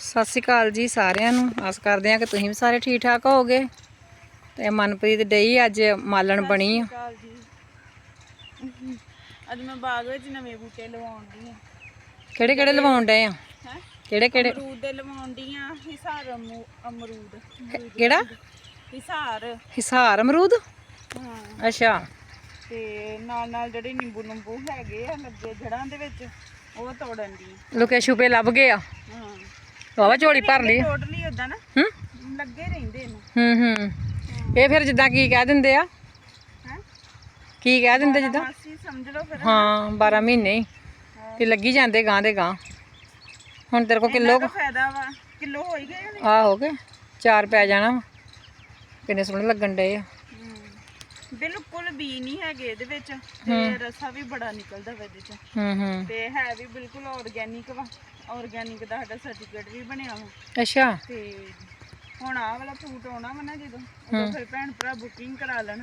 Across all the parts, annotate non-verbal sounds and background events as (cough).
ਸਤਿ ਸ਼੍ਰੀ ਅਕਾਲ ਜੀ ਸਾਰਿਆਂ ਨੂੰ। ਆਸ ਕਰਦੇ ਆ ਕਿ ਤੁਸੀਂ ਵੀ ਸਾਰੇ ਠੀਕ ਠਾਕ ਹੋਵੋਗੇ। ਤੇ ਮਨਪ੍ਰੀਤ ਡਈ ਅੱਜ ਮਾਲਣ ਬਣੀ ਆ। ਅੱਜ ਮੈਂ ਬਾਗ ਵਿੱਚ ਨਵੇਂ ਬੂਟੇ ਲਵਾਉਣ ਦੀ ਆ। ਕਿਹੜੇ ਕਿਹੜੇ ਲਵਾਉਣ ਡਏ ਆ? ਹੈ? ਕਿਹੜੇ ਕਿਹੜੇ? ਅਮਰੂਦ ਦੇ ਲਵਾਉਣ ਦੀ ਆ ਹਿਸਾਰ ਅਮੂ- ਅਮਰੂਦ। ਕਿਹੜਾ? ਹਿਸਾਰ। ਹਿਸਾਰ ਅਮਰੂਦ? ਹਾਂ। ਅੱਛਾ। ਤੇ ਨਾਲ ਨਾਲ ਜਿਹੜੇ ਨਿੰਬੂ ਨੰਬੂ ਹੈਗੇ ਆ ਲੱਗੇ ਜੜਾਂ ਦੇ ਵਿੱਚ ਉਹ ਤੋੜਨ ਦੀ ਲੁਕੇ ਛੁਪੇ ਲੱਭ ਗਏ ਆ। ਹਾਂ। ਵਾਵਾ ਝੋਲੀ ਭਰ ਲਈ। ਟੋਟਲੀ ਉਦਾਂ ਨਾ। ਹੂੰ? ਲੱਗੇ ਰਹਿੰਦੇ ਨੇ ਹੂੰ ਹੂੰ। ਇਹ ਫਿਰ ਜਿੱਦਾਂ ਕੀ ਕਹਿ ਦਿੰਦੇ ਆ? ਹੈ? ਕੀ ਕਹਿ ਦਿੰਦੇ ਜਿੱਦਾਂ? ਮਾਸੀ ਸਮਝ ਲਓ ਫਿਰ। ਹਾਂ 12 ਮਹੀਨੇ ਹੀ। ਤੇ ਲੱਗੀ ਜਾਂਦੇ ਗਾਂ ਦੇ ਗਾਂ ਹੁਣ ਤੇਰੇ ਕੋ ਕਿਲੋ ਫਾਇਦਾ ਵਾ। ਕਿਲੋ ਹੋ ਹੀ ਗਏ ਨੇ ਆ ਹੋ ਗਏ। ਚਾਰ ਪੈ ਜਾਣਾ। ਕਿੰਨੇ ਸੋਹਣੇ ਲੱਗਣ ਡਏ ਆ। ਬਿਲਕੁਲ ਬੀ ਨਹੀਂ ਹੈਗੇ ਇਹਦੇ ਵਿੱਚ। ਤੇ ਰਸਾ ਵੀ ਬੜਾ ਨਿਕਲਦਾ ਵਾ ਇਹਦੇ ਚ। ਹੂੰ ਹੂੰ। ਤੇ ਹੈ ਵੀ ਬਿਲਕੁਲ ਆਰਗੈਨਿਕ ਵਾ। ਆਰਗੈਨਿਕ ਦਾ ਸਾਡਾ ਸਰਟੀਫਿਕੇਟ ਵੀ ਬਣਿਆ ਵਾ। ਅੱਛਾ। ਤੇ ਹੁਣ ਆਹ ਵਾਲਾ ਫਰੂਟ ਆਉਣਾ ਵਾ ਨਾ ਜਦੋਂ ਉਦੋਂ ਫਿਰ ਭੈਣ ਭਰਾ ਬੁਕਿੰਗ ਕਰਾ ਲੈਣ।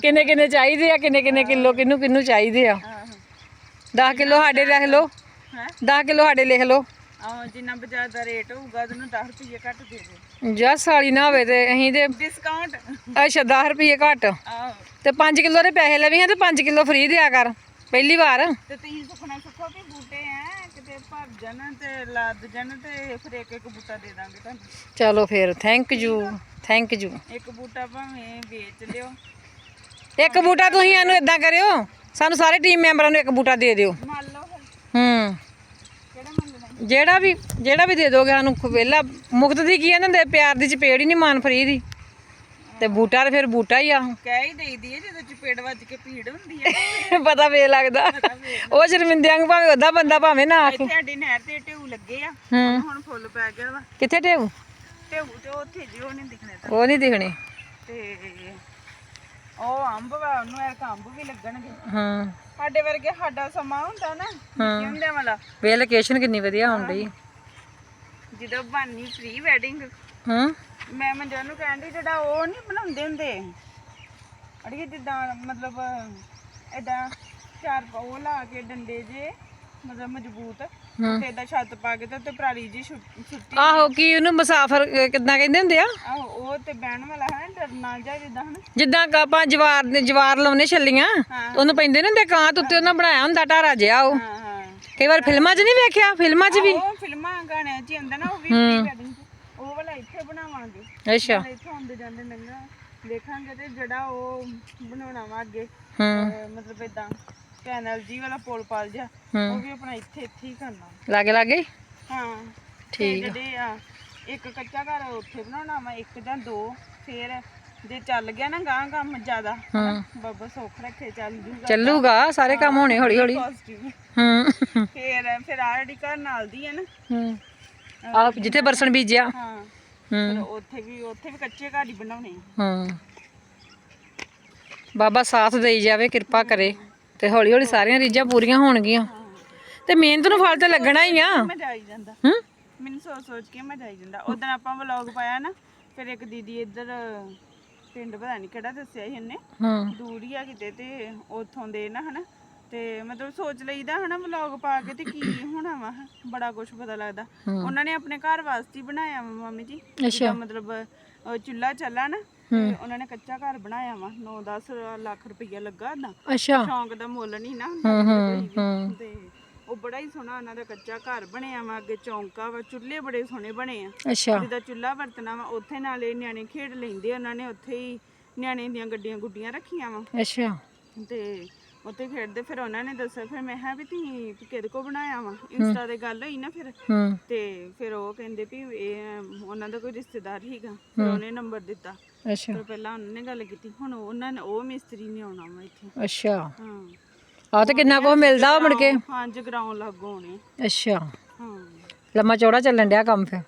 ਕਿੰਨੇ ਕਿੰਨੇ ਚਾਹੀਦੇ ਆ ਕਿੰਨੇ ਕਿੰਨੇ ਕਿਲੋ ਕਿੰਨੂੰ ਕਿੰਨੂੰ ਚਾਹੀਦੇ ਆ? ਆਹੋ 10 ਕਿਲੋ ਸਾਡੇ ਲਿਖ ਲਓ। ਹੈ? 10 ਕਿਲੋ ਸਾਡੇ ਲਿਖ ਲਓ। ਆਹੋ ਜਿੰਨਾ ਬਾਜ਼ਾਰ ਦਾ ਰੇਟ ਹੋਊਗਾ ਉਹਨੂੰ 10 ਰੁਪਏ ਘੱਟ ਦੇ ਦਿਓ। ਜਾਂ ਸਾਲੀ ਨਾ ਹੋਵੇ ਤੇ ਅਸੀਂ ਤੇ ਡਿਸਕਾਊਂਟ ਅੱਛਾ 10 ਰੁਪਏ ਘੱਟ। ਆਹੋ। ਤੇ 5 ਕਿਲੋ ਦੇ ਪੈਸੇ ਲਵੀ ਹਾਂ ਤੇ 5 ਕਿਲੋ ਫ੍ਰੀ ਦਿਆ ਕਰ ਪਹਿਲੀ ਵਾਰ। ਤੇ ਤੁਸੀਂ ਸੁਖਣਾ ਸੁਖੋ ਵੀ ਕਿਤੇ ਭਰ ਜਾਣ ਤੇ ਲੱਦ ਜਾਣ ਤੇ ਫਿਰ ਇੱਕ ਇੱਕ ਬੂਟਾ ਦੇ ਦਾਂਗੇ ਤੁਹਾਨੂੰ। ਚਲੋ ਫਿਰ ਥੈਂਕ ਯੂ ਥੈਂਕ ਯੂ ਇੱਕ ਬੂਟਾ ਭਾਵੇਂ ਵੇਚ ਲਿਓ। ਇੱਕ ਬੂਟਾ ਤੁਸੀਂ ਇਹਨੂੰ ਇਦਾਂ ਕਰਿਓ ਸਾਨੂੰ ਸਾਰੇ ਟੀਮ ਮੈਂਬਰਾਂ ਨੂੰ ਇੱਕ ਬੂਟਾ ਦੇ ਦਿਓ। ਮੰਨ ਲਓ ਫਿਰ। ਹੂੰ। ਕਿਹੜਾ ਮੰਨਣਾ ਜਿਹੜਾ ਵੀ ਜਿਹੜਾ ਵੀ ਦੇ ਦੋਗੇ ਸਾਨੂੰ ਵਿਹਲਾ ਮੁਕਤ ਦੀ ਕੀ ਕਹਿੰਦੇ ਹੁੰਦੇ ਪਿਆਰ ਦੀ ਚਪੇੜ ਹੀ ਨਹੀਂ ਮਾਨ ਫਰੀ ਦੀ। ਤੇ ਬੂਟਾ ਤੇ ਫਿਰ ਬੂਟਾ ਹੀ ਆ। ਕਹਿ ਹੀ ਦੇਈਦੀ ਹੈ ਜਦੋਂ ਚਪੇੜ ਵੱਜ ਕੇ ਭੀੜ ਹੁੰਦੀ ਹੈ (laughs) ਪਤਾ ਵੇ ਲੱਗਦਾ। ਉਹ ਸ਼ਰਮਿੰਦਿਆਂ ਨੂੰ ਭਾਵੇਂ ਉਹਦਾ ਬੰਦਾ ਭਾਵੇਂ ਨਾ ਆਖੇ। ਇੱਥੇ ਸਾਡੀ ਨਹਿਰ ਤੇ ਢੇਊ ਲੱਗੇ ਆ। ਹੂੰ। ਹੁਣ ਫੁੱਲ ਪੈ ਗਿਆ ਵਾ। ਕਿੱਥੇ ਟੇਉ ਢੇਊ ਤੇ ਉੱਥੇ ਜਿਓ ਨਹੀਂ ਦਿਖਣੇ ਤਾਂ। ਉਹ ਨਹੀਂ ਦਿਖਣੇ। ਤੇ ਉਹ ਅੰਬ ਵਾ ਉਹਨੂੰ ਇਹ ਅੰਬ ਵੀ ਲੱਗਣਗੇ। ਹਾਂ। ਸਾਡੇ ਵਰਗੇ ਸਾਡਾ ਸਮਾਂ ਹੁੰਦਾ ਨਾ ਹੁੰਦਿਆਂ ਵਾਲਾ? ਵੇ ਲੋਕੇਸ਼ਨ ਕਿੰਨੀ ਵਧੀਆ ਡਈ। ਜਦੋਂ ਬਾਨੀ ਪ੍ਰੀ ਵੈਡਿੰਗ ਹੂੰ? ਮੈਂ ਮੰਜਾ ਨੂੰ ਕਹਿੰਦੀ ਜਿਹੜਾ ਉਹ ਨਹੀਂ ਬਣਾਉਂਦੇ ਹੁੰਦੇ। ਅੜੀਏ ਜਿੱਦਾਂ ਮਤਲਬ ਏਦਾਂ ਚਾਰ ਪ- ਉਹ ਲਾ ਕੇ ਡੰਡੇ ਜੇ ਮਤਲਬ ਮਜ਼ਬੂਤ। ਹੂੰ। ਤੇ ਏਦਾਂ ਛੱਤ ਪਾ ਕੇ ਤੇ ਉੱਤੇ ਪਰਾਲੀ ਜੀ ਛੁੱਟ- ਛੁੱਟੀ ਆਹੋ ਕੀ ਉਹਨੂੰ ਮੁਸਾਫਰ ਅਹ, ਕਿੱਦਾਂ ਕਹਿੰਦੇ ਹੁੰਦੇ ਆ? ਆਹੋ ਉਹ ਤੇ ਬਹਿਣ ਵਾਲਾ ਹੈ ਡਰਨਾ ਜਾ ਜਿੱਦਾਂ ਹਨ ਜਿੱਦਾਂ ਕਿ ਆਪਾਂ ਜਵਾਰ ਦੇ ਜਵਾਰ ਲਾਉਨੇ ਛੱਲੀਆਂ ਹਾਂ। ਉਹਨੂੰ ਪੈਂਦੇ ਨੇ ਹੁੰਦੇ ਕਾਂ ਉੱਤੇ ਉਹਨਾਂ ਬਣਾਇਆ ਹੁੰਦਾ ਢਾਰਾ ਜਿਹਾ ਉਹ। ਹਾਂ ਹਾਂ। ਕਈ ਵਾਰ ਫਿਲਮਾਂ 'ਚ ਨਹੀਂ ਵੇਖਿਆ? ਫਿਲਮਾਂ 'ਚ ਵੀ? ਉਹ ਫਿਲਮਾਂ ਗਾਣਿਆਂ 'ਚ ਹੀ ਹੁੰਦਾ ਨਾ ਉਹ ਵੀ ਉਹ ਵਾਲਾ ਇੱਥੇ ਬਣਾਵਾਂਗੇ। ਅੱਛਾ। ਨਾਲੇ ਇੱਥੋਂ ਆਉਂਦੇ ਜਾਂਦੇ ਨੰਗਾ ਦੇਖਾਂਗੇ ਤੇ ਜਿਹੜਾ ਉਹ ਬਣਾਉਣਾ ਵਾ ਅੱਗੇ ਹੂੰ। ਅਹ ਮਤਲਬ ਇਦਾਂ ਕੈਨਲ ਜੀ ਵਾਲਾ ਪੁਲ ਪਾਲ ਜਾ ਉਹ ਵੀ ਆਪਣਾ ਇੱਥੇ ਇੱਥੇ ਹੀ ਕਰਨਾ। ਲਾਗੇ ਲਾਗੇ? ਹਾਂ। ਠੀਕ ਤੇ ਜਿਹੜੇ ਆ ਇੱਕ ਕੱਚਾ ਘਰ ਉੱਥੇ ਬਣਾਉਣਾ ਵਾ ਇੱਕ ਜਾਂ ਦੋ ਫੇਰ ਜੇ ਚੱਲ ਗਿਆ ਨਾ ਗਾਂ ਕੰਮ ਜ਼ਿਆਦਾ ਹੂੰ। ਬਾਬਾ ਸੁੱਖ ਰੱਖੇ ਚੱਲ ਜੂਗਾ ਚੱਲੂਗਾ ਸਾਰੇ ਕੰਮ ਹੋਣੇ ਹੌਲੀ ਹੌਲੀ ਹੂੰ। ਫੇਰ ਫਿਰ ਆ ਜਿਹੜੀ ਘਰ ਨਾਲ ਦੀ ਹੈ ਨਾ ਹੂੰ। ਆ ਜਿੱਥੇ ਬਰਸਣ ਬੀਜਿਆ। ਹੂੰ। ਫਿਰ ਉੱਥੇ ਵੀ ਉੱਥੇ ਵੀ ਕੱਚੇ ਘਰ ਹੀ ਬਣਾਉਣੇ ਆ। ਹੂੰ। ਬਾਬਾ ਸਾਥ ਦੇਈ ਜਾਵੇ ਕਿਰਪਾ ਕਰੇ। ਤੇ ਹੌਲੀ ਹੌਲੀ ਸਾਰੀਆਂ ਰੀਝਾਂ ਪੂਰੀਆਂ ਹੋਣਗੀਆਂ। ਤੇ ਮਿਹਨਤ ਨੂੰ ਫਲ ਤੇ ਲੱਗਣਾ ਹੀ ਆ। ਮਜ਼ਾ ਆਈ ਜਾਂਦਾ। ਹੂੰ। ਮੈਨੂੰ ਸੋਚ ਸੋਚ ਕੇ ਮਜ਼ਾ ਆਈ ਜਾਂਦਾ। ਉਦੋਂ ਆਪਾਂ ਵਲੌਗ ਪਾਇਆ ਨਾ ਫਿਰ ਇੱਕ ਦੀਦੀ ਇੱਧਰ ਪਿੰਡ ਪਤਾ ਨਹੀਂ ਕਿਹੜਾ ਦੱਸਿਆ ਸੀ ਇਹਨੇ ਹੂੰ। ਦੂਰ ਹੀ ਆ ਕਿਤੇ ਤੇ ਉੱਥੋਂ ਦੇ ਨਾ ਹਨਾ। ਤੇ ਮਤਲਬ ਸੋਚ ਲਈਦਾ ਹਨਾ ਵਲੌਗ ਪਾ ਕੇ ਤੇ ਕੀ ਹੋਣਾ ਵਾ ਬੜਾ ਕੁਝ ਪਤਾ ਲੱਗਦਾ। ਉਹਨਾਂ ਨੇ ਆਪਣੇ ਘਰ ਵਾਸਤੇ ਹੀ ਬਣਾਇਆ ਵਾ ਮੰਮੀ ਜੀ। ਜਿੱਦਾਂ ਮਤਲਬ ਚੁੱਲ੍ਹਾ ਚੱਲਾ ਨਾ ਤੇ ਉਹਨਾਂ ਨੇ ਕੱਚਾ ਘਰ ਬਣਾਇਆ ਵਾ 9-10 ਲੱਖ ਰੁਪਈਆ ਲੱਗਾ ਨਾ ਅੱਛਾ। ਸ਼ੌਂਕ ਦਾ ਮੁੱਲ ਨਹੀਂ ਨਾ। ਤੇ ਉਹ ਬੜਾ ਹੀ ਸੋਹਣਾ ਉਹਨਾਂ ਦਾ ਕੱਚਾ ਘਰ ਬਣਿਆ ਵਾ ਅੱਗੇ ਚੌਂਕਾ ਵਾ ਚੁੱਲ੍ਹੇ ਬੜੇ ਸੋਹਣੇ ਬਣੇ ਆ। ਅੱਛਾ। ਜਿੱਦਾਂ ਚੁੱਲ੍ਹਾ ਵਰਤਣਾ ਵਾ ਉੱਥੇ ਨਾਲੇ ਨਿਆਣੇ ਖੇਡ ਲੈਂਦੇ ਉਹਨਾਂ ਨੇ ਉੱਥੇ ਹੀ ਨਿਆਣੇ ਦੀਆਂ ਗੱਡੀਆਂ ਗੁੱਡੀਆਂ ਰੱਖੀਆਂ ਵਾ। ਅੱਛਾ। ਤੇ ਉੱਥੇ ਖੇਡਦੇ ਫਿਰ ਉਹਨਾਂ ਨੇ ਦੱਸਿਆ ਫਿਰ ਮੈਂ ਕਿਹਾ ਵੀ ਤੁਸੀਂ ਕਿਹਦੇ ਕੋ ਬਣਾਇਆ ਵਾ? ਇੰਸਟਾ ਤੇ ਗੱਲ ਹੋਈ ਨਾ ਫਿਰ। ਹੂੰ। ਤੇ ਫਿਰ ਉਹ ਕਹਿੰਦੇ ਵੀ ਇਹ ਉਹਨਾਂ ਦਾ ਕੋਈ ਰਿਸ਼ਤੇਦਾਰ ਹੀਗਾ ਫਿਰ ਉਹਨੇ ਨੰਬਰ ਦਿੱਤਾ। ਅੱਛਾ। ਫਿਰ ਪਹਿਲਾਂ ਉਹਨਾਂ ਨੇ ਗੱਲ ਕੀਤੀ ਹੁਣ ਉਹਨਾਂ ਨੇ ਉਹ ਮਿਸਤਰੀ ਨੇ ਆਉਣਾ ਵਾ ਇੱਥੇ। ਅੱਛਾ। ਹਾਂ। ਆ ਤੇ ਕਿੰਨਾ ਕੁ ਮਿਲਦਾ ਮੁੜ ਕੇ? ਹਾਂ ਜਗਰਾਉਂ ਲੱਗੋ ਹੋਣੇ। ਅੱਛਾ। ਹਾਂ। ਲੰਮਾ ਚੌੜਾ ਚੱਲਣ ਡਿਆ ਕੰਮ ਫਿਰ?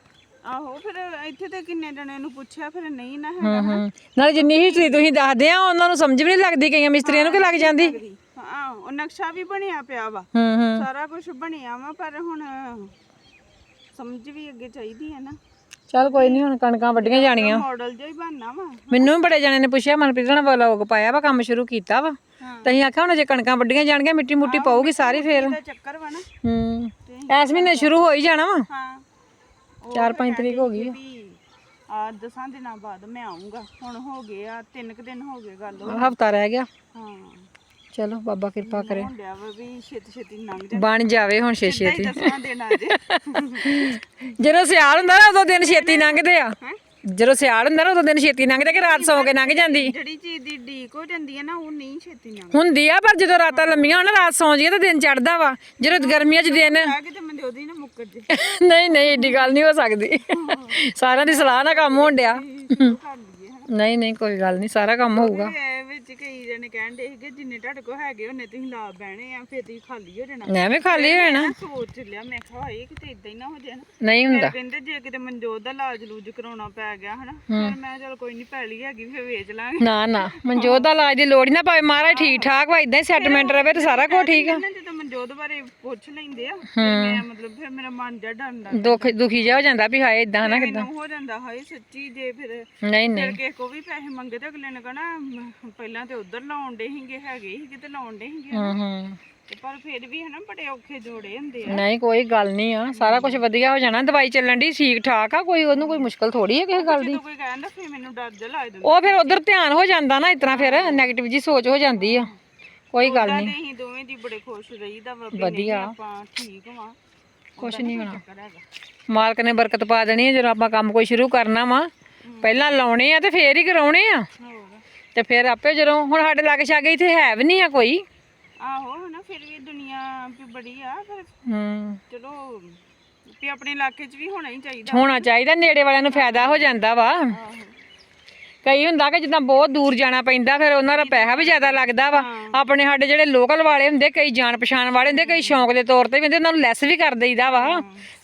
ਆਹੋ ਫਿਰ ਇੱਥੇ ਤੇ ਕਿੰਨੇ ਜਣੇ ਨੂੰ ਪੁੱਛਿਆ ਫਿਰ ਨਹੀਂ ਨਾ ਹੈਗਾ ਨਾਲੇ ਜਿੰਨੀ ਹਿਸਟਰੀ ਤੁਸੀਂ ਦੱਸਦੇ ਆ ਉਹਨਾਂ ਨੂੰ ਸਮਝ ਵੀ ਨਹੀਂ ਲੱਗਦੀ ਕਈਆਂ ਮਿਸਤਰੀਆਂ ਨੂੰ ਕਿ ਲੱਗ ਜਾਂਦੀ? ਹਾਂ ਉਹ ਨਕਸ਼ਾ ਵੀ ਬਣਿਆ ਪਿਆ ਵਾ। ਹੂੰ ਹੂੰ। ਸਾਰਾ ਕੁਝ ਬਣਿਆ ਵਾ ਪਰ ਹੁਣ ਸਮਝ ਵੀ ਅੱਗੇ ਚਾਹੀਦੀ ਹੈ ਨਾ। ਚੱਲ ਕੋਈ ਨਹੀਂ ਹੁਣ ਕਣਕਾਂ ਵੱਢੀਆਂ ਜਾਣੀਆਂ। ਮਾਡਲ ਜਿਹਾ ਹੀ ਬਣਨਾ ਵਾ। ਮੈਨੂੰ ਵੀ ਬੜੇ ਜਣੇ ਨੇ ਪੁੱਛਿਆ ਮਨਪ੍ਰੀਤ ਨੇ ਵਲੋਗ ਪਾਇਆ ਵਾ ਕੰਮ ਸ਼ੁਰੂ ਕੀਤਾ ਵਾ। ਤੇ ਅਸੀਂ ਆਖਿਆ ਹੁਣ ਜੇ ਕਣਕਾਂ ਵੱਢੀਆਂ ਜਾਣਗੀਆਂ ਮਿੱਟੀ ਮੁੱਟੀ ਪਾਉਗੀ ਸਾਰੀ ਫੇਰ। ਇਹਦਾ ਚੱਕਰ ਵਾ ਨਾ। ਹੂੰ। ਐਸ ਮਹੀਨੇ ਸ਼ੁਰੂ ਹੋ ਹੀ ਜਾਣਾ ਵਾ। ਹਾਂ। ਉਹ 4-5 ਤਰੀਕ ਹੋ ਗਈ ਆ। ਵੀ ਆ ਦਸਾਂ ਦਿਨਾਂ ਬਾਅਦ ਮੈਂ ਆਉਂਗਾ ਹੁਣ ਹੋ ਗਏ ਆ ਤਿੰਨ ਕੁ ਦਿਨ ਹੋ ਗਏ ਗੱਲ। ਹਫਤਾ ਰਹਿ ਗਿਆ। ਹਾਂ। ਚਲੋ ਬਾਬਾ ਕਿਰਪਾ ਕਰੇ। ਹੋਣ ਡਿਆ ਵਾ ਵੀ ਛੇਤੀ ਛੇਤੀ ਲੰਘ ਜਾ ਬਣ ਜਾਵੇ ਹੁਣ ਛੇ ਛੇਤੀ। ਦਸਾਂ ਦਿਨ ਆ ਜੇ। ਜਦੋਂ ਸਿਆਲ ਹੁੰਦਾ ਨਾ ਉਦੋਂ ਦਿਨ ਛੇਤੀ ਲੰਘਦੇ ਆ। ਜਦੋਂ ਸਿਆਲ ਹੁੰਦਾ ਨਾ ਉਦੋਂ ਦਿਨ ਛੇਤੀ ਲੰਘਦੇ ਕਿ ਰਾਤ ਸੌ ਕੇ ਲੰਘ ਜਾਂਦੀ। ਜਿਹੜੀ ਚੀਜ਼ ਦੀ ਡੀਕ ਹੋ ਜਾਂਦੀ ਹੈ ਨਾ ਉਹ ਨਹੀਂ ਛੇਤੀ ਲੰਘ ਹੁੰਦੀ ਆ ਪਰ ਜਦੋਂ ਰਾਤਾਂ ਲੰਮੀਆਂ ਹੋਣ ਰਾਤ ਸੌਂ ਜੀਏ ਤਾਂ ਦਿਨ ਚੜਦਾ ਵਾ। ਜਦੋਂ ਗਰਮੀਆਂ 'ਚ ਦਿਨ ਆ ਨਾ ਮੁੱਕਰ ਜੇ। ਨਹੀਂ ਨਹੀਂ ਏਡੀ ਗੱਲ ਨਹੀਂ ਹੋ ਸਕਦੀ। ਸਾਰਿਆਂ ਦੀ ਸਲਾਹ ਨਾਲ ਕੰਮ ਹੋਣ ਡਿਆ। ਨਹੀਂ ਨਹੀਂ ਕੋਈ ਗੱਲ ਨਹੀਂ ਸਾਰਾ ਕੰਮ ਹੋਊਗਾ। ਵਿੱਚ ਕਈ ਜਣੇ ਕਹਿੰਦੇ ਸੀਗੇ ਜਿੰਨੇ ਤੁਹਾਡੇ ਕੋਲ ਹੈਗੇ ਉਹਨੇ ਤੁਸੀਂ ਲਾ ਬਹਿਣੇ ਆ ਫਿਰ ਤੁਸੀਂ ਖਾਲੀ ਹੋ ਜਾਣਾ। ਐਵੇਂ ਖਾਲੀ ਹੋ ਜਾਣਾ। ਮੈਂ ਸੋਚ ਲਿਆ ਮੈਂ ਕਿਹਾ ਹਾਏ ਕਿਤੇ ਇਦਾਂ ਹੀ ਨਾ ਹੋ ਜਾਏ ਨਾ। ਨਹੀਂ ਹੁੰਦਾ। ਕਹਿੰਦੇ ਜੇ ਕਿਤੇ ਮਨਜੋਤ ਦਾ ਇਲਾਜ ਲੂਜ ਕਰਾਉਣਾ ਪੈ ਗਿਆ ਹਨਾ ਫਿਰ ਮੈਂ ਚਲ ਕੋਈ ਨਹੀਂ ਪੈਲੀ ਹੈਗੀ ਫਿਰ ਵੇਚ ਲਾਂਗੇ। ਨਾ ਨਾ ਮਨਜੋਤ ਦਾ ਇਲਾਜ ਦੀ ਲੋੜ ਹੀ ਨਾ ਪਵੇ ਮਹਾਰਾਜ ਠੀਕ ਠਾਕ ਵਾ ਇਦਾਂ ਹੀ ਸੈਟਲਮੈਂਟ ਰਵੇ ਤੇ ਸਾਰਾ ਕੁਝ ਠੀਕ ਆ। ਜਦੋਂ ਮਨਜੋਤ ਬਾਰੇ ਪੁੱਛ ਲੈਂਦੇ ਆ ਫਿਰ ਮੈਂ ਮਤਲਬ ਫਿਰ ਮੇਰਾ ਮਨ ਜਾ ਡਰਦਾ ਦੁੱਖ ਦੁਖੀ ਜਿਹਾ ਹੋ ਜਾਂਦਾ ਵੀ ਹਾਏ ਇਦਾਂ ਨਾ ਕਿਦਾਂ? ਹੋ ਜਾਂਦਾ ਹਾਏ ਸੱਚੀ ਜੇ ਫਿਰ ਨਹੀਂ ਨਹੀਂ। ਕਿਸੇ ਕੋ ਵੀ ਪੈਸੇ ਮੰਗੇ ਤੇ ਅਗਲੇ ਨੇ ਕਹਣਾ ਪਹਿਲਾਂ ਤੇ ਉਧਰ ਲਾਉਣ ਦੇ ਹੀਗੇ ਹੈਗੇ ਸੀ ਕਿਤੇ ਲਾਉਣ ਦੇ ਹੀਗੇ ਹੂੰ ਹੂੰ। ਤੇ ਪਰ ਫਿਰ ਵੀ ਹਨਾ ਬੜੇ ਔਖੇ ਜੋੜੇ ਹੁੰਦੇ ਆ। ਨਹੀਂ ਕੋਈ ਗੱਲ ਨਹੀਂ ਆ ਸਾਰਾ ਕੁਝ ਵਧੀਆ ਹੋ ਜਾਣਾ। ਦਵਾਈ ਚੱਲਣ ਦੀ ਠੀਕ ਠਾਕ ਆ ਕੋਈ ਉਹਨੂੰ ਕੋਈ ਮੁਸ਼ਕਲ ਥੋੜੀ ਹੈ ਕਿਸੇ ਗੱਲ ਦੀ। ਜਦੋਂ ਕੋਈ ਕਹਿੰਦਾ ਫਿਰ ਮੈਨੂੰ ਡਰ ਜਿਹਾ ਲੱਗ ਜਾਂਦਾ। ਉਹ ਫਿਰ ਉਧਰ ਧਿਆਨ ਹੋ ਜਾਂਦਾ ਨਾ ਇਤਨਾ ਫਿਰ 네ਗੇਟਿਵ ਜੀ ਸੋਚ ਹੋ ਜਾਂਦੀ ਆ। ਕੋਈ ਗੱਲ ਨਹੀਂ। ਅਸੀਂ ਦੋਵੇਂ ਦੀ ਬੜੇ ਖੁਸ਼ ਰਹੀਦਾ ਵਾ ਵੀ ਵਧੀਆ। ਨਹੀਂ ਆਪਾਂ ਠੀਕ ਵਾਂ। ਕੁਛ ਨਹੀਂ ਹੋਣਾ। ਚੱਕਰ ਹੈਗਾ। ਮਾਲਕ ਨੇ ਬਰਕਤ ਪਾ ਦੇਣੀ ਹੈ ਜਦੋਂ ਆਪਾਂ ਕੰਮ ਕੋਈ ਸ਼ੁਰੂ ਕਰਨਾ ਵਾ। ਪਹਿਲਾਂ ਲਾਉਣੇ ਆ ਤੇ ਫੇਰ ਹੀ ਕਰਾਉਣੇ ਆ। ਤੇ ਫਿਰ ਆਪੇ ਜਦੋਂ ਹੁਣ ਸਾਡੇ ਲਾਗੇ ਛਾਗੇ ਇੱਥੇ ਹੈ ਵੀ ਨਹੀਂ ਆ ਕੋਈ। ਆਹੋ ਹਨਾ ਫਿਰ ਵੀ ਦੁਨੀਆ ਵੀ ਬੜੀ ਆ ਪਰ ਹੂੰ। ਚਲੋ ਵੀ ਆਪਣੇ ਇਲਾਕੇ 'ਚ ਵੀ ਹੋਣਾ ਹੀ ਚਾਹੀਦਾ। ਹੋਣਾ ਚਾਹੀਦਾ ਨੇੜੇ ਵਾਲਿਆਂ ਨੂੰ ਫਾਇਦਾ ਹੋ ਜਾਂਦਾ ਵਾ। ਆਹੋ। ਕਈ ਹੁੰਦਾ ਕਿ ਜਿੱਦਾਂ ਬਹੁਤ ਦੂਰ ਜਾਣਾ ਪੈਂਦਾ ਫਿਰ ਉਹਨਾਂ ਦਾ ਪੈਸਾ ਵੀ ਜ਼ਿਆਦਾ ਲੱਗਦਾ ਵਾ। ਆਪਣੇ ਸਾਡੇ ਜਿਹੜੇ ਲੋਕਲ ਵਾਲੇ ਹੁੰਦੇ ਕਈ ਜਾਣ ਪਛਾਣ ਵਾਲੇ ਹੁੰਦੇ ਕਈ ਸ਼ੌਂਕ ਦੇ ਤੌਰ ਤੇ ਵੀ ਹੁੰਦੇ ਉਹਨਾਂ ਨੂੰ ਲੈਸ ਵੀ ਕਰ ਦੇਈਦਾ ਵਾ।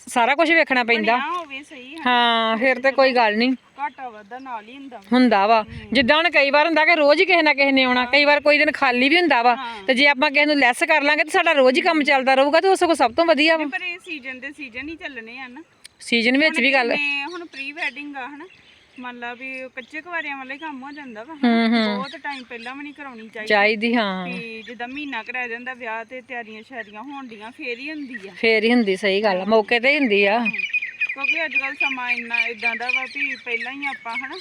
ਸਾਰਾ ਕੁਝ ਵੇਖਣਾ ਪੈਂਦਾ। ਨਾ ਹੋਵੇ ਸਹੀ ਆ ਹਾਂ ਫਿਰ ਤੇ ਕੋਈ ਗੱਲ ਨਹੀਂ। ਘਾਟਾ ਵਾਧਾ ਨਾਲ ਹੀ ਹੁੰਦਾ ਵਾ। ਹੁੰਦਾ ਵਾ। ਜਿੱਦਾਂ ਹੁਣ ਕਈ ਵਾਰ ਹੁੰਦਾ ਕਿ ਰੋਜ਼ ਹੀ ਕਿਸੇ ਨਾ ਕਿਸੇ ਨੇ ਆਉਣਾ ਕਈ ਵਾਰ ਕੋਈ ਦਿਨ ਖਾਲੀ ਵੀ ਹੁੰਦਾ ਵਾ। ਤੇ ਜੇ ਆਪਾਂ ਕਿਸੇ ਨੂੰ ਲੈਸ ਕਰ ਲਾਂਗੇ ਤੇ ਸਾਡਾ ਰੋਜ਼ ਹੀ ਕੰਮ ਚੱਲਦਾ ਰਹੂਗਾ ਤੇ ਉਸ ਕੋ ਸਭ ਤੋਂ ਵਧੀਆ ਵਾ। ਪਰ ਇਹ ਸੀਜ਼ਨ ਦੇ ਸੀਜ਼ਨ ਹੀ ਚੱਲਣੇ ਆ ਨਾ। ਸੀਜ਼ਨ ਵਿੱਚ ਵੀ ਗੱਲ ਹੁਣ ਪ੍ਰੀ ਵੈਡਿੰਗ ਆ ਹਨਾ। ਮੰਨ ਲਾ ਵੀ ਕੱਚੇ ਕੁਵਾਰਿਆਂ ਵਾਲਾ ਕੰਮ ਹੋ ਜਾਂਦਾ ਵਾ ਬਹੁਤ ਟਾਈਮ ਪਹਿਲਾਂ ਵੀ ਨਹੀਂ ਕਰਾਉਣੀ ਚਾਹੀਦੀ। ਚਾਹੀਦੀ ਹਾਂ। ਵੀ ਜਿੱਦਾਂ ਮਹੀਨਾ ਕੁ ਰਹਿ ਜਾਂਦਾ ਵਿਆਹ ਤੇ ਤਿਆਰੀਆਂ ਸ਼ਾਰੀਆਂ ਹੋਣ ਦੀਆਂ ਫੇਰ ਹੀ ਹੁੰਦੀ ਆ। ਫੇਰ ਹੀ ਹੁੰਦੀ ਸਹੀ ਗੱਲ ਆ, ਮੌਕੇ ਤੇ ਹੀ ਹੁੰਦੀ ਆ। ਕਿਉਂਕਿ ਅੱਜ ਕੱਲ ਸਮਾਂ ਇੰਨਾ ਇਦਾਂ ਦਾ ਵਾ ਵੀ ਪਹਿਲਾਂ ਹੀ ਆਪਾਂ ਹਨਾ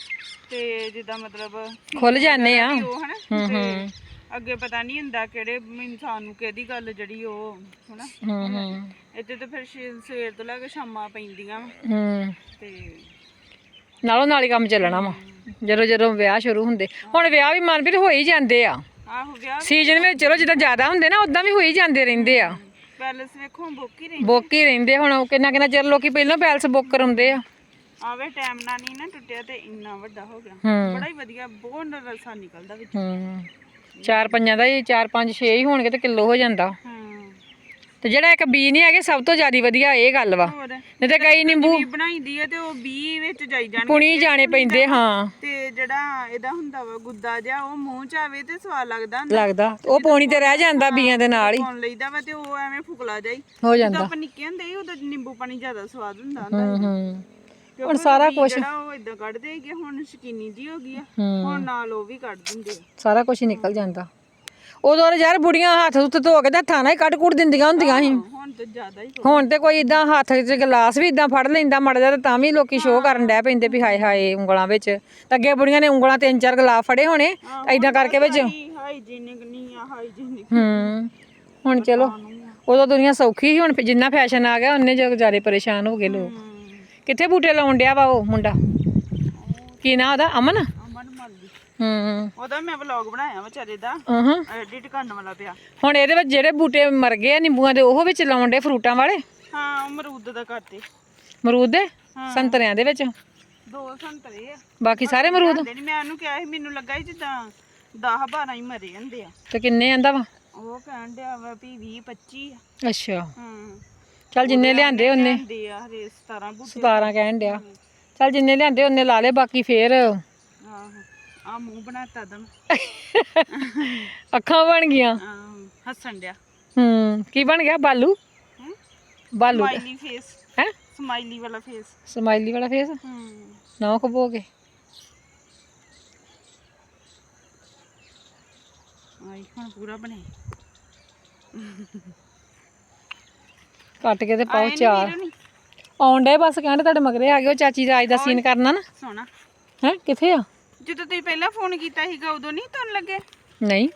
ਤੇ ਜਿੱਦਾਂ ਮਤਲਬ ਖੁੱਲ ਜਾਂਦੇ ਆ। ਵੀ ਉਹ ਹਨਾ ਹੂੰ ਤੇ ਹੂੰ। ਅੱਗੇ ਪਤਾ ਨਹੀਂ ਹੁੰਦਾ ਕਿਹੜੇ ਇਨਸਾਨ ਨੂੰ ਕਿਹਦੀ ਗੱਲ ਜਿਹੜੀ ਉਹ ਹਨਾ। ਹੂੰ ਹੂੰ। ਇੱਥੇ ਤਾਂ ਫਿਰ ਸ਼ੇ- ਸਵੇਰ ਤੋਂ ਲੈ ਕੇ ਸ਼ਾਮਾਂ ਪੈਂਦੀਆਂ ਵਾਂ। ਹੂੰ। ਤੇ ਨਾਲੋਂ ਨਾਲ ਹੀ ਕੰਮ ਚੱਲਣਾ ਵਾ। ਜਦੋਂ ਜਦੋਂ ਵਿਆਹ ਸ਼ੁਰੂ ਹੁੰਦੇ। ਹੁਣ ਵਿਆਹ ਵੀ ਮਨਪ੍ਰੀਤ ਹੋ ਹੀ ਜਾਂਦੇ ਆ। ਆਹੋ ਵਿਆਹ ਸੀਜ਼ਨ ਵਿੱਚ ਚਲੋ ਜਿੱਦਾਂ ਜ਼ਿਆਦਾ ਹੁੰਦੇ ਨਾ ਉਦਾਂ ਵੀ ਹੋ ਹੀ ਜਾਂਦੇ ਰਹਿੰਦੇ ਆ। ਪੈਲਸ ਵੇਖੋ ਬੁੱਕ ਹੀ ਰਹੀ ਬੁੱਕ ਹੀ ਰਹਿੰਦੇ ਹੁਣ ਉਹ ਕਿੰਨਾ ਕਿੰਨਾ ਚਿਰ ਲੋਕੀ ਪਹਿਲਾਂ ਪੈਲਸ ਬੁੱਕ ਕਰਾਉਂਦੇ ਆ। ਆਵੇ ਟਾਈਮ ਨਾਲ ਨਹੀਂ ਨਾ ਟੁੱਟਿਆ ਤੇ ਇੰਨਾ ਵੱਡਾ ਹੋ ਗਿਆ। ਹੂੰ। ਬੜਾ ਹੀ ਵਧੀਆ ਬਹੁਤ ਰਸਾ ਨਿਕਲਦਾ ਵਿੱਚ। ਹੂੰ। ਚਾਰ ਪੰਜਾਂ ਦਾ ਹੀ ਚਾਰ ਪੰਜ ਛੇ ਹੀ ਹੋਣਗੇ ਤੇ ਕਿਲੋ ਹੋ ਜਾਂਦਾ। ਹਾਂ। ਤੇ ਜਿਹੜਾ ਇੱਕ ਬੀ ਨਹੀਂ ਹੈਗੇ ਸਭ ਤੋਂ ਜ਼ਿਆਦਾ ਵਧੀਆ ਇਹ ਗੱਲ ਵਾ। ਹੋਰ ਨਹੀਂ ਤੇ ਕਈ ਨਿੰਬੂ ਵੀ ਬਣਾਈਦੀ ਹੈ ਤੇ ਉਹ ਬੀ ਵਿੱਚ ਜਾਈ ਜਾਣਗੇ। ਪੁਣੀ ਜਾਣੇ ਪੈਂਦੇ ਹਾਂ। ਤੇ ਜਿਹੜਾ ਇਹਦਾ ਹੁੰਦਾ ਵਾ ਗੁੱਦਾ ਜਿਹਾ ਉਹ ਮੂੰਹ ਚ ਆਵੇ ਤੇ ਸਵਾਦ ਲੱਗਦਾ ਹੁੰਦਾ। ਲੱਗਦਾ। ਉਹ ਪੌਣੀ ਤੇ ਰਹਿ ਜਾਂਦਾ ਬੀਆਂ ਦੇ ਨਾਲ ਹੀ। ਪਾਉਣ ਲਈਦਾ ਵਾ ਤੇ ਉਹ ਐਵੇਂ ਫੁਕਲਾ ਜਾਈ ਹੋ। ਜਦੋਂ ਜਾਂਦਾ। ਆਪਾਂ ਨਿੱਕੇ ਹੁੰਦੇ ਸੀ ਉਦੋਂ ਨਿੰਬੂ ਪਾਣੀ ਜ਼ਿਆਦਾ ਸਵਾਦ ਹੁੰਦਾ ਹੁੰਦਾ ਹੂੰ ਹੂੰ। ਹੁਣ ਸਾਰਾ ਕੁਝ ਜਿਹੜਾ ਉਹ ਇਦਾਂ ਕੱਢਦੇ ਕਿ ਹੁਣ ਸ਼ਕੀਨੀ ਜੀ ਹੋ ਗਈ ਆ। ਹੁਣ ਨਾਲ ਉਹ ਵੀ ਕੱਢ ਦਿੰਦੇ ਆ। ਸਾਰਾ ਕੁਝ ਨਿਕਲ ਜਾਂਦਾ। ਉਦੋਂ ਯਾਰ ਬੁੜੀਆਂ ਹੱਥ ਉੱਤ ਧੋ ਕੇ ਤੇ ਹੱਥਾਂ ਨਾਲ ਹੀ ਕੱਢ ਕੁੱਟ ਦਿੰਦੀਆਂ ਹੁੰਦੀਆਂ ਸੀ। ਹੁਣ ਤਾਂ ਜ਼ਿਆਦਾ ਹੀ ਹੁਣ ਤੇ ਕੋਈ ਇਦਾਂ ਹੱਥ 'ਚ ਗਲਾਸ ਵੀ ਇਦਾਂ ਫੜ ਲੈਂਦਾ ਮੜ ਜਾ ਤੇ ਵੀ ਲੋਕੀ ਸ਼ੋਅ ਕਰਨ ਡੈ ਪੈਂਦੇ ਵੀ ਹਾਏ ਹਾਏ ਉਂਗਲਾਂ ਵਿੱਚ। ਤੇ ਅੱਗੇ ਬੁੜੀਆਂ ਨੇ ਉਂਗਲਾਂ ਤਿੰਨ ਚਾਰ ਗਲਾਸ ਫੜੇ ਹੋਣੇ ਇਦਾਂ ਕਰਕੇ ਵਿੱਚ। ਹਾਈਜੀਨਿਕ ਨਹੀਂ ਆ ਹਾਈਜੀਨਿਕ ਹੂੰ ਹੁਣ ਚਲੋ ਉਦੋਂ ਦੁਨੀਆ ਸੌਖੀ ਸੀ ਹੁਣ ਜਿੰਨਾ ਫੈਸ਼ਨ ਆ ਗਿਆ ਉਹਨੇ ਜੋ ਜ਼ਿਆਦਾ ਪਰੇਸ਼ਾਨ ਹੋ ਗਏ ਲੋਕ। ਕਿੱਥੇ ਬੂਟੇ ਲਾਉਣ ਡਿਆ ਵਾ ਉਹ ਮੁੰਡਾ? ਕੀ ਨਾਂ ਉਹਦਾ? ਅਮਨ? ਹੂੰ। ਉਹਦਾ ਮੈਂ ਵਲੌਗ ਬਣਾਇਆ ਵਿਚਾਰੇ ਦਾ। ਹਾਂ ਐਡਿਟ ਕਰਨ ਵਾਲਾ ਪਿਆ। ਹੁਣ ਇਹਦੇ ਵਿੱਚ ਜਿਹੜੇ ਬੂਟੇ ਮਰ ਗਏ ਆ ਨਿੰਬੂਆਂ ਦੇ ਉਹ ਵਿੱਚ ਲਾਉਣ ਡੇ ਫਰੂਟਾਂ ਵਾਲੇ? ਹਾਂ ਉਹ ਅਮਰੂਦ ਦਾ ਕਰਤੇ। ਮਰੂਦ ਦੇ? ਸੰਤਰਿਆਂ ਦੇ ਵਿੱਚ? ਦੋ ਸੰਤਰੇ ਆ। ਬਾਕੀ ਸਾਰੇ ਮਰੂਦ ਨਹੀਂ ਮੈਂ ਉਹਨੂੰ ਕਿਹਾ ਸੀ ਮੈਨੂੰ ਲੱਗਾ ਸੀ ਜਿੱਦਾਂ 10 12 ਹੀ ਮਰੇ ਹੁੰਦੇ ਆ। ਤੇ ਕਿੰਨੇ ਆਂਦਾ ਵਾ? ਉਹ ਕਹਿਣ ਡਿਆ ਵਾ ਵੀ 20 25 ਆ। ਅੱਛਾ। ਹਾਂ। ਚੱਲ ਜਿੰਨੇ ਲਿਆਂਦੇ ਉਹਨੇ। ਹੁੰਦੇ ਆ ਹਰੇ 17 ਬੂਟੇ। 17 ਕਹਿਣ ਡਿਆ। ਚੱਲ ਜਿੰਨੇ ਲਿਆਂਦੇ ਉਹਨੇ ਲਾ ਲੇ ਬਾਕੀ ਫੇਰ ਆ ਮੂੰਹ ਬਣਾਤਾ ਦਮ ਅੱਖਾਂ ਬਣ ਗਈਆਂ। ਹੱਸਣ ਡਿਆ। ਹੂੰ ਕੀ ਬਣ ਗਿਆ? ਬਾਲੂ? ਹੈਂ? ਬਾਲੂ। ਸਮਾਈਲੀ ਫੇਸ ਹੈ? ਸਮਾਈਲੀ ਵਾਲਾ ਫੇਸ ਸਮਾਈਲੀ ਵਾਲਾ ਫੇਸ ਹੂੰ। ਨਾ ਖਬੋਗੇ ਆਈ ਹੁਣ ਪੂਰਾ ਬਣੇ ਕੱਟ ਕੇ ਤੇ ਪਾਓ ਨੀ ਚਾਰ। ਆਉਣ ਡੇ ਬਸ ਕਹਿੰਦੇ ਤੁਹਾਡੇ ਮਗਰੇ ਆ ਗਏ ਉਹ ਚਾਚੀ ਅੱਜ ਦਾ ਸੀਨ ਕਰਨਾ ਨਾ। ਸੋਹਣਾ। ਹੈ ਕਿੱਥੇ ਆ? ਜਦੋਂ ਤੁਸੀਂ ਪਹਿਲਾਂ ਫੋਨ ਕੀਤਾ ਸੀਗਾ ਉਦੋਂ ਨਹੀਂ ਤੁਹਾਨੂੰ ਲੱਗੇ? ਨਹੀਂ।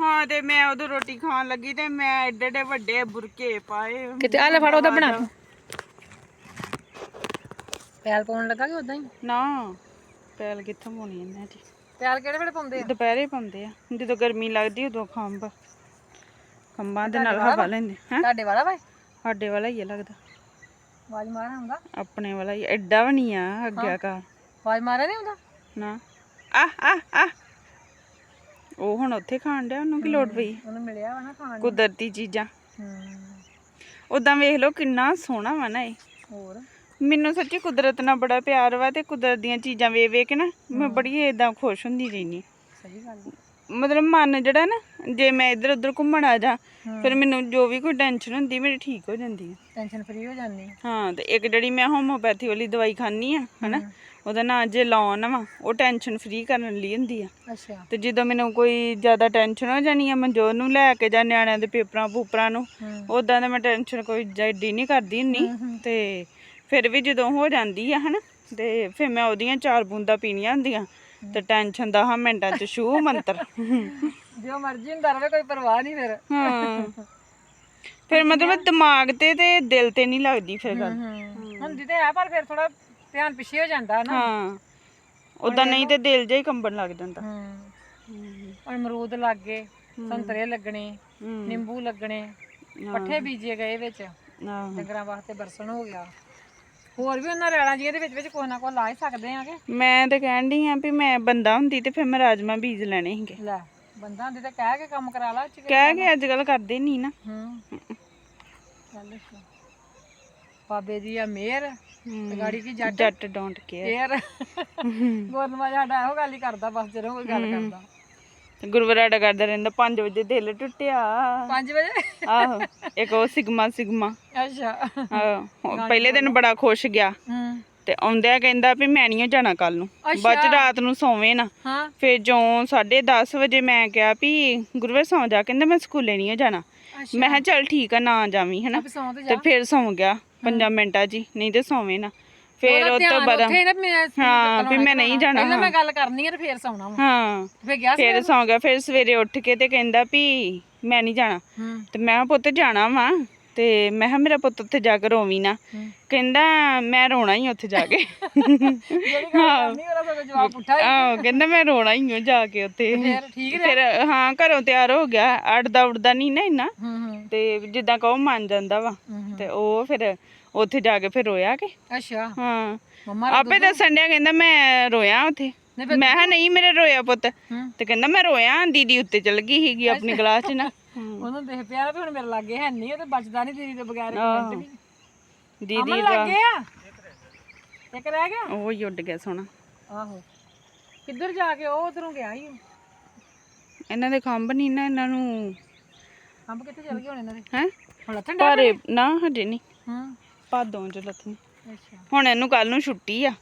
ਹਾਂ ਤੇ ਮੈਂ ਉਦੋਂ ਰੋਟੀ ਖਾਣ ਲੱਗੀ ਤੇ ਮੈਂ ਐਡੇ ਐਡੇ ਵੱਡੇ ਬੁਰਕੇ ਪਾਏ। ਕਿਤੇ ਆ ਲੈ ਫੜ ਉਹਦਾ ਬਣਾ ਤੂੰ ਪੈਲ ਪਾਉਣ ਲੱਗਾ ਕਿ ਉਦਾਂ ਹੀ? ਨਾ ਪੈਲ ਕਿੱਥੋਂ ਪਾਉਣੀ ਇਹਨਾਂ ਚ ਪੈਲ ਕਿਹੜੇ ਵੇਲੇ ਪਾਉਂਦੇ ਆ? ਦੁਪਹਿਰੇ ਪਾਉਂਦੇ ਆ। ਜਦੋਂ ਗਰਮੀ ਲੱਗਦੀ ਉਦੋਂ ਖੰਭ। ਖੰਭਾਂ ਦੇ ਨਾਲ ਹਵਾ ਲੈਂਦੇ ਹੈ? ਤੁਹਾਡੇ ਵਾਲਾ ਵਾ ਸਾਡੇ ਵਾਲਾ ਹੀ ਆ ਲੱਗਦਾ। ਆਵਾਜ਼ ਹੁੰਦਾ ਆਪਣੇ ਵਾਲਾ ਹੀ ਐਡਾ ਵੀ ਨਹੀਂ ਆ ਅੱਗੇ ਕਾ ਆਵਾਜ਼ ਮਾਰਿਆ ਨਹੀਂ ਹੁੰਦਾ ਨਾ। ਆ ਆ ਆ ਉਹ ਹੁਣ ਉੱਥੇ ਖਾਣ ਡਿਆ ਉਹਨੂੰ ਕੀ ਲੋੜ ਪਈ? ਉਹਨੂੰ ਮਿਲਿਆ ਵਾ ਨਾ ਖਾਣ। ਨੂੰ ਕੁਦਰਤੀ ਚੀਜ਼ਾਂ। ਹੂੰ ਉਦਾਂ ਵੇਖ ਲਓ ਕਿੰਨਾ ਸੋਹਣਾ ਵਾ ਨਾ ਇਹ। ਹੋਰ? ਮੈਨੂੰ ਸੱਚੀ ਕੁਦਰਤ ਨਾਲ ਬੜਾ ਪਿਆਰ ਵਾ ਤੇ ਕੁਦਰਤ ਦੀਆਂ ਚੀਜ਼ਾਂ ਵੇਖ ਵੇਖ ਕੇ ਨਾ ਮੈਂ ਬੜੀ ਇਦਾਂ ਖੁਸ਼ ਹੁੰਦੀ ਰਹਿੰਦੀ ਸਹੀ ਗੱਲ ਮਤਲਬ ਮਨ ਜਿਹੜਾ ਨਾ ਜੇ ਮੈਂ ਇੱਧਰ ਉੱਧਰ ਘੁੰਮਣ ਆ ਜਾ ਫਿਰ ਮੈਨੂੰ ਜੋ ਵੀ ਕੋਈ ਟੈਨਸ਼ਨ ਹੁੰਦੀ ਮੇਰੀ ਠੀਕ ਹੋ ਜਾਂਦੀ ਹੈ ਟੈਨਸ਼ਨ ਫਰੀ ਹੋ ਜਾਂਦੀ ਹੈ। ਹਾਂ ਤੇ ਇੱਕ ਜਿਹੜੀ ਮੈਂ ਹੋਮੋਪੈਥੀ ਵਾਲੀ ਦਵਾਈ ਖਾਨੀ ਆ ਹਨਾ ਉਹਦਾ ਨਾਂ ਜੇ ਲੌਨ ਵਾ ਉਹ ਟੈਨਸ਼ਨ ਫ੍ਰੀ ਕਰਨ ਲਈ ਹੁੰਦੀ ਆ। ਅੱਛਾ। ਤੇ ਜਦੋਂ ਮੈਨੂੰ ਕੋਈ ਜ਼ਿਆਦਾ ਟੈਨਸ਼ਨ ਹੋ ਜਾਣੀ ਆ ਮਨਜੋਤ ਨੂੰ ਲੈ ਕੇ ਜਾਂ ਨਿਆਣਿਆਂ ਦੇ ਪੇਪਰਾਂ ਪੂਪਰਾਂ ਨੂੰ ਉਦਾਂ ਤਾਂ ਮੈਂ ਟੈਨਸ਼ਨ ਕੋਈ ਜੈਡੀ ਨਹੀਂ ਕਰਦੀ ਹੁੰਨੀ ਤੇ ਫਿਰ ਵੀ ਜਦੋਂ ਹੋ ਜਾਂਦੀ ਆ ਹਨਾ ਤੇ ਫਿਰ ਮੈਂ ਉਹਦੀਆਂ ਚਾਰ ਬੂੰਦਾਂ ਪੀਣੀਆਂ ਹੁੰਦੀਆਂ। ਤੇ ਟੈਨਸ਼ਨ ਦਾ ਹਾਂ ਮਿੰਟਾਂ ਚ ਸ਼ੂ ਮੰਤਰ। ਜੋ ਮਰਜ਼ੀ ਹੁੰਦਾ ਰਵੇ ਕੋਈ ਪਰਵਾਹ ਨਹੀਂ ਫਿਰ। ਹਾਂ। ਫਿਰ ਮਤਲਬ ਦਿਮਾਗ ਤੇ ਤੇ ਦਿਲ ਤੇ ਨਹੀਂ ਲੱਗਦੀ ਫਿਰ ਗੱਲ। ਹੁੰਦੀ ਤੇ ਹੈ ਪਰ ਫਿਰ ਥੋੜਾ ਧਿਆਨ ਪਿੱਛੇ ਹੋ ਜਾਂਦਾ ਨਾ। ਹਾਂ। ਉਦਾਂ ਨਹੀਂ ਤੇ ਦਿਲ ਜਿਹਾ ਹੀ ਕੰਬਣ ਲੱਗ ਜਾਂਦਾ। ਹੂੰ। ਅਮਰੂਦ ਲੱਗ ਗਏ ਸੰਤਰੇ ਲੱਗਣੇ ਨਿੰਬੂ ਲੱਗਣੇ ਪੱਠੇ ਬੀਜੇ ਗਏ ਵਿੱਚ। ਡੰਗਰਾਂ ਵਾਸਤੇ ਬਰਸਣ ਹੋ ਗਿਆ। ਹੋਰ ਵੀ ਉਹਨਾਂ ਰੈਲਾਂ ਜੀ ਦੇ ਵਿੱਚ ਵਿੱਚ ਕੋਈ ਨਾ ਕੋਈ ਲਾ ਹੀ ਸਕਦੇ ਆਗੇ ਮੈਂ ਤੇ ਕਹਿਣ ਡਈ ਆ ਵੀ ਮੈਂ ਬੰਦਾ ਹੁੰਦੀ ਤੇ ਫਿਰ ਮੈਂ ਰਾਜਮਾ ਬੀਜ ਲੈਣੇ ਸੀਗੇ। ਲੈ ਬੰਦਾ ਹੁੰਦੀ ਤੇ ਕਹਿ ਕੇ ਕੰਮ ਕਰਾ ਲਾ ਚ ਕਹਿ ਕੇ ਅੱਜ ਕੱਲ ਕਰਦੇ ਨਹੀਂ ਨਾ। ਹੂੰ। ਚੱਲ ਅੱਛਾ ਬਾਬੇ ਦੀ ਆ ਮਿਹਰ ਤੇ ਗਾੜੀ ਕੀ ਜੱਟ। ਜੱਟ ਡੋਂਟ ਕੇਅਰ ਫੇਰ। ਗੁਰਨਵਾ ਸਾਡਾ ਇਹੋ ਗੱਲ ਹੀ ਕਰਦਾ ਬਸ ਜਦੋਂ ਕੋਈ ਗੱਲ ਕਰਦਾ। ਗੁਰਵਰਾੜਾ ਕਰਦਾ ਰਹਿੰਦਾ 5 ਵਜੇ ਦਿਲ ਟੁੱਟਿਆ। 5 ਵਜੇ? ਆਹੋ ਇੱਕ ਉਹ ਸਿਗਮਾ ਸਿਗਮਾ। ਅੱਛਾ। ਉਹ ਪਹਿਲੇ ਦਿਨ ਬੜਾ ਖੁਸ਼ ਗਿਆ। ਹੂੰ। ਤੇ ਆਉਂਦਿਆਂ ਕਹਿੰਦਾ ਵੀ ਮੈਂ ਨਹੀਂ ਜਾਣਾ ਕੱਲ ਨੂੰ। ਬਾਅਦ ਚ ਰਾਤ ਨੂੰ ਸੌਵੇਂ ਨਾ। ਹਾਂ। ਫਿਰ ਜੋ 10:30 ਵਜੇ ਮੈਂ ਕਿਹਾ ਵੀ ਗੁਰੂਵਾਰ ਸੌਂ ਜਾ ਕਹਿੰਦਾ ਮੈਂ ਸਕੂਲੇ ਨਹੀਂ ਜਾਣਾ। ਮੈਂ ਕਿਹਾ ਚੱਲ ਠੀਕ ਆ ਨਾ ਜਾਵੀਂ ਹਨਾ। ਤੇ ਫਿਰ ਸੌਂ ਗਿਆ 5 ਮਿੰਟਾਂ ਹੀ, ਨਹੀਂ ਤੇ ਸੌਵੇਂ ਨਾ। ਫਿਰ ਉਹ ਤੋਂ ਬਾਅਦ ਉੱਥੇ ਨਾ ਮੈਂ ਹਾਂ ਵੀ ਮੈਂ ਨਹੀਂ ਜਾਣਾ ਪਹਿਲਾਂ ਮੈਂ ਗੱਲ ਕਰਨੀ ਹੈ ਤੇ ਫੇਰ ਸੌਣਾ ਵਾ। ਹਾਂ ਫੇਰ ਗਿਆ ਫਿਰ ਸੌਂ ਗਿਆ ਫਿਰ ਸਵੇਰੇ ਉੱਠ ਕੇ ਤੇ ਕਹਿੰਦਾ ਵੀ ਮੈਂ ਨਹੀਂ ਜਾਣਾ। ਤੇ ਮੈਂ ਕਿਹਾ ਪੁੱਤ ਜਾਣਾ ਵਾ। ਤੇ ਮੈਂ ਕਿਹਾ ਮੇਰਾ ਪੁੱਤ ਉੱਥੇ ਜਾ ਕੇ ਰੋਵੀ ਨਾ। ਕਹਿੰਦਾ ਮੈਂ ਰੋਣਾ ਹੀ ਉੱਥੇ ਜਾ ਕੇ। ਹੀ। ਕਹਿੰਦਾ ਮੈਂ ਰੋਣਾ ਹੀ ਹਾਂ ਜਾ ਕੇ ਉੱਥੇ। ਫੇਰ ਹਾਂ ਘਰੋਂ ਤਿਆਰ ਹੋ ਗਿਆ। ਅੜਦਾ ਉੜਦਾ ਨਹੀਂ ਨਾ ਇੰਨਾ। ਤੇ ਜਿੱਦਾਂ ਕਹੋ ਮੰਨ ਜਾਂਦਾ ਵਾ। ਤੇ ਉਹ ਫਿਰ ਉੱਥੇ ਜਾ ਕੇ ਫਿਰ ਰੋਇਆ ਕਿ? ਅੱਛਾ। ਹਾਂ। ਮੰਮਾ ਆਪੇ ਦੱਸਣ ਡਿਆ ਕਹਿੰਦਾ ਮੈਂ ਰੋਇਆ ਉੱਥੇ। ਨਹੀਂ ਮੈਂ ਕਿਹਾ ਨਹੀਂ ਮੇਰੇ ਰੋਇਆ ਪੁੱਤ। ਹੂੰ। ਤੇ ਕਹਿੰਦਾ ਮੈਂ ਰੋਇਆ ਦੀਦੀ ਉੱਤੇ ਚਲ ਗਈ ਸੀਗੀ ਆਪਣੀ ਕਲਾਸ 'ਚ ਨਾ। (laughs) ਉਹਨੂੰ ਦੇਖ ਪਿਆ ਵੀ ਹੁਣ ਮੇਰੇ ਲਾਗੇ ਹੈ ਨਹੀਂ ਉਹ ਤੇ ਬਚਦਾ ਨਹੀਂ ਦੀਦੀ ਦੇ ਬਗੈਰ ਇੱਕ ਆਹੋ। ਮਿੰਟ ਵੀ। ਦੀਦੀ ਅਮਨ ਦਾ ਲੱਗੇ ਆ? ਇੱਕ ਰਹਿ ਗਿਆ? ਉਹ ਹੀ ਉੱਡ ਗਿਆ ਸੋਹਣਾ। ਆਹੋ। ਕਿੱਧਰ ਜਾ ਕੇ ਉਹ ਉਧਰੋਂ ਗਿਆ ਹੀ ਇਹਨਾਂ ਦੇ ਖੰਭ ਨਹੀਂ ਨਾ ਇਹਨਾਂ ਨੂੰ ਅੰਬ ਕਿੱਥੇ ਚਲ ਗਏ ਹੁਣ ਇਹਨਾਂ ਦੇ? ਹੈ? ਹੁਣ ਲੱਥਣ ਪਰ ਇਹ- ਨਾ ਹਜੇ ਨਹੀਂ ਹੂੰ। ਭਾਦੋਂ ਚ ਲੱਥਣੀ। ਅੱਛਾ। ਹੁਣ ਇਹਨੂੰ ਕੱਲ ਨੂੰ ਛੁੱਟੀ ਆ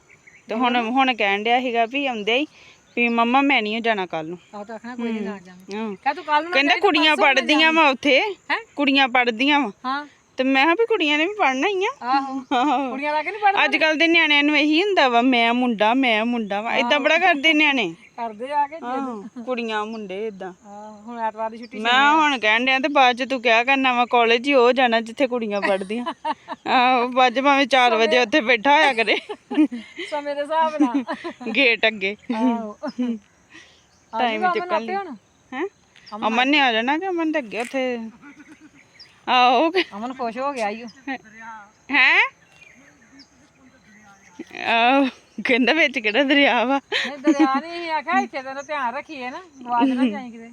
ਤੇ ਹੁਣ ਹੁਣ ਕਹਿਣ ਡਿਆ ਸੀਗਾ ਵੀ ਆਉਂਦੇ ਹੀ ਵੀ ਮੰਮਾ ਮੈਂ ਨਹੀਂ ਜਾਣਾ ਕੱਲ ਨੂੰ। ਆਹ ਤਾਂ ਆਖਣਾ ਕੋਈ ਨਹੀਂ ਨਾ ਜਾਣਾ। ਹਾਂ। ਕਹ ਤੂੰ ਕੱਲ ਨੂੰ ਕਹਿੰਦਾ ਕੁੜੀਆਂ ਪੜਦੀਆਂ ਵਾ ਉੱਥੇ ਹੈਂ? ਕੁੜੀਆਂ ਪੜਦੀਆਂ ਵਾ। ਹਾਂ। ਤੇ ਮੈਂ ਕਿਹਾ ਵੀ ਕੁੜੀਆਂ ਨੇ ਵੀ ਪੜਨਾ ਹੀ ਆ। ਆਹੋ। ਆਹੋ। ਕੁੜੀਆਂ ਲੱਗੇ ਨਹੀਂ ਪੜ੍ਹਨਾ? ਅੱਜ ਕੱਲ ਦੇ ਨਿਆਣਿਆਂ ਨੂੰ ਇਹੀ ਹੁੰਦਾ ਵਾ ਮੈਂ ਮੁੰਡਾ ਮੈਂ ਮੁੰਡਾ ਵਾ ਇਦਾਂ ਬੜਾ ਕਰਦੇ ਨਿਆਣੇ। ਕਰਦੇ ਆ ਕੇ ਆਹੋ, ਕੁੜੀਆਂ ਮੁੰਡੇ ਇਦਾਂ ਆਹ ਹੁਣ ਐਤਵਾਰ ਦੀ ਛੁੱਟੀ ਮੈਂ ਹੁਣ ਕਹਿਣ ਡਿਆ ਤੇ ਬਾਅਦ ਚ ਤੂੰ ਕਿਹਾ ਕਰਨਾ ਵਾ ਕਾਲਜ ਹੀ ਉਹ ਜਾਣਾ ਜਿੱਥੇ ਕੁੜੀਆਂ ਪੜਦੀਆਂ ਆਹੋ (laughs) ਬਾਅਦ ਚ ਭਾਵੇਂ 4 ਵਜੇ ਉੱਥੇ ਬੈਠਾ ਹੋਇਆ ਕਰੇ। ਸਮੇਂ ਦੇ ਹਿਸਾਬ ਨਾਲ। ਗੇਟ ਅੱਗੇ। ਆਹੋ। ਟਾਈਮ ਚੁੱਕਣ ਲਈ। ਹੁਣ? ਹੈ? ਅਮਨ ਨੇ ਆ ਜਾਣਾ ਕਿ ਅਮਨ ਤੇ ਅੱਗੇ ਉੱਥੇ? ਅਮਨ ਖੁਸ਼ ਹੋ ਗਿਆ ਈ ਓ। ਹੈ? ਆਹ। ਕਹਿੰਦਾ ਵਿੱਚ ਕਿਹੜਾ ਦਰਿਆ ਵਾ? ਨਹੀਂ ਦਰਿਆ ਨਹੀਂ ਆਖਿਆ ਇੱਥੇ ਤੇਰਾ ਧਿਆਨ ਰੱਖੀਏ ਨਾ ਗਵਾਚ ਨਾ ਜਾਈ ਕਿਤੇ।